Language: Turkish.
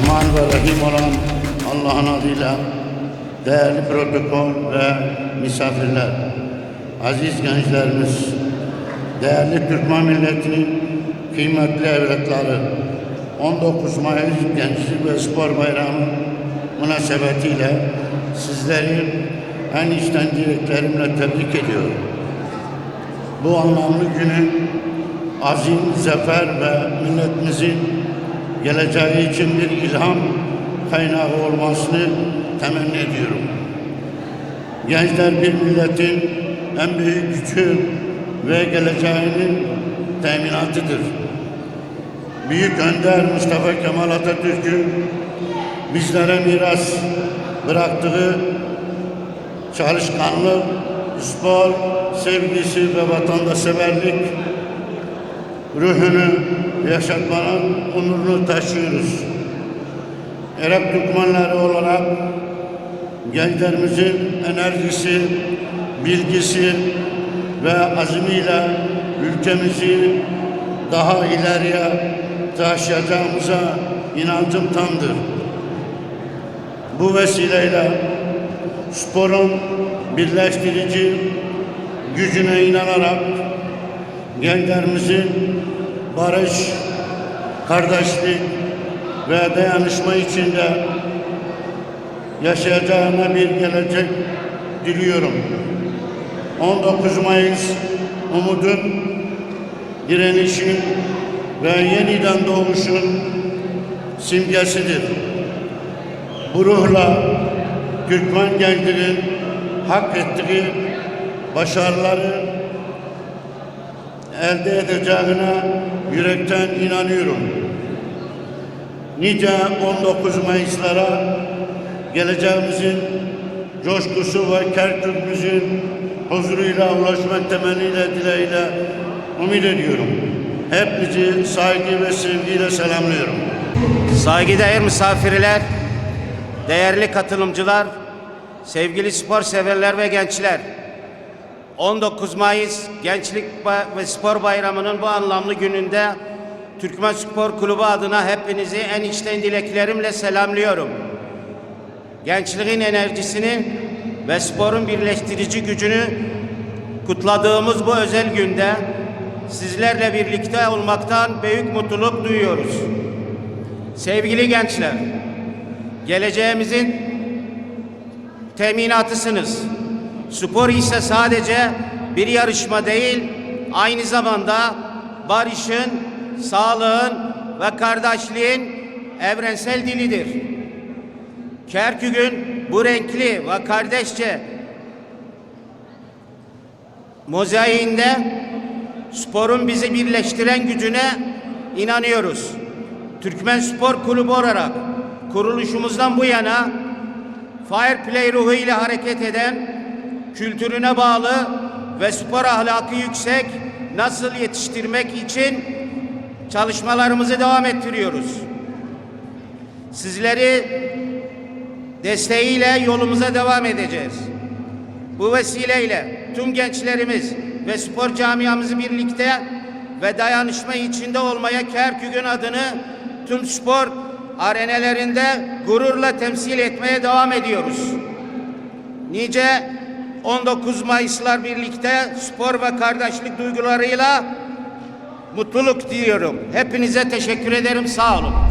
Rahman ve Rahim olan Allah'ın adıyla değerli protokol ve misafirler, aziz gençlerimiz, değerli Türkmen milletinin kıymetli evlatları, 19 Mayıs Gençlik ve Spor Bayramı münasebetiyle sizleri en içten dileklerimle tebrik ediyorum. Bu anlamlı günün azim, zafer ve milletimizin geleceği için bir ilham kaynağı olmasını temenni ediyorum. Gençler bir milletin en büyük gücü ve geleceğinin teminatıdır. Büyük Önder Mustafa Kemal Atatürk'ün bizlere miras bıraktığı çalışkanlık, spor, sevgisi ve vatandaşseverlik ruhunu yaşatmanın onurunu taşıyoruz. Arap Türkmenleri olarak gençlerimizin enerjisi, bilgisi ve azmiyle ülkemizi daha ileriye taşıyacağımıza inancım tamdır. Bu vesileyle sporun birleştirici gücüne inanarak gençlerimizin barış, kardeşlik ve dayanışma içinde yaşayacağına bir gelecek diliyorum. 19 Mayıs umudun, direnişin ve yeniden doğuşun simgesidir. Bu ruhla Türkmen gençlerin hak ettiği başarıları elde edeceğine yürekten inanıyorum. Nice 19 Mayıs'lara geleceğimizin coşkusu ve Kerkük'ümüzün huzuruyla ulaşmak temenniyle dileğiyle umut ediyorum. Hepinizi saygı ve sevgiyle selamlıyorum. Saygıdeğer misafirler, değerli katılımcılar, sevgili spor severler ve gençler. 19 Mayıs Gençlik ve Spor Bayramı'nın bu anlamlı gününde Türkmen Spor Kulübü adına hepinizi en içten dileklerimle selamlıyorum. Gençliğin enerjisini ve sporun birleştirici gücünü kutladığımız bu özel günde sizlerle birlikte olmaktan büyük mutluluk duyuyoruz. Sevgili gençler, geleceğimizin teminatısınız. Spor ise sadece bir yarışma değil, aynı zamanda barışın, sağlığın ve kardeşliğin evrensel dilidir. Kerkük'ün bu renkli ve kardeşçe mozaiğinde sporun bizi birleştiren gücüne inanıyoruz. Türkmen Spor Kulübü olarak kuruluşumuzdan bu yana fair play ruhu ile hareket eden, kültürüne bağlı ve spor ahlakı yüksek nasıl yetiştirmek için çalışmalarımızı devam ettiriyoruz. Sizleri desteğiyle yolumuza devam edeceğiz. Bu vesileyle tüm gençlerimiz ve spor camiamızı birlikte ve dayanışma içinde olmaya Kerkük'ün adını tüm spor arenelerinde gururla temsil etmeye devam ediyoruz. Nice 19 Mayıs'lar birlikte spor ve kardeşlik duygularıyla mutluluk diliyorum. Hepinize teşekkür ederim. Sağ olun.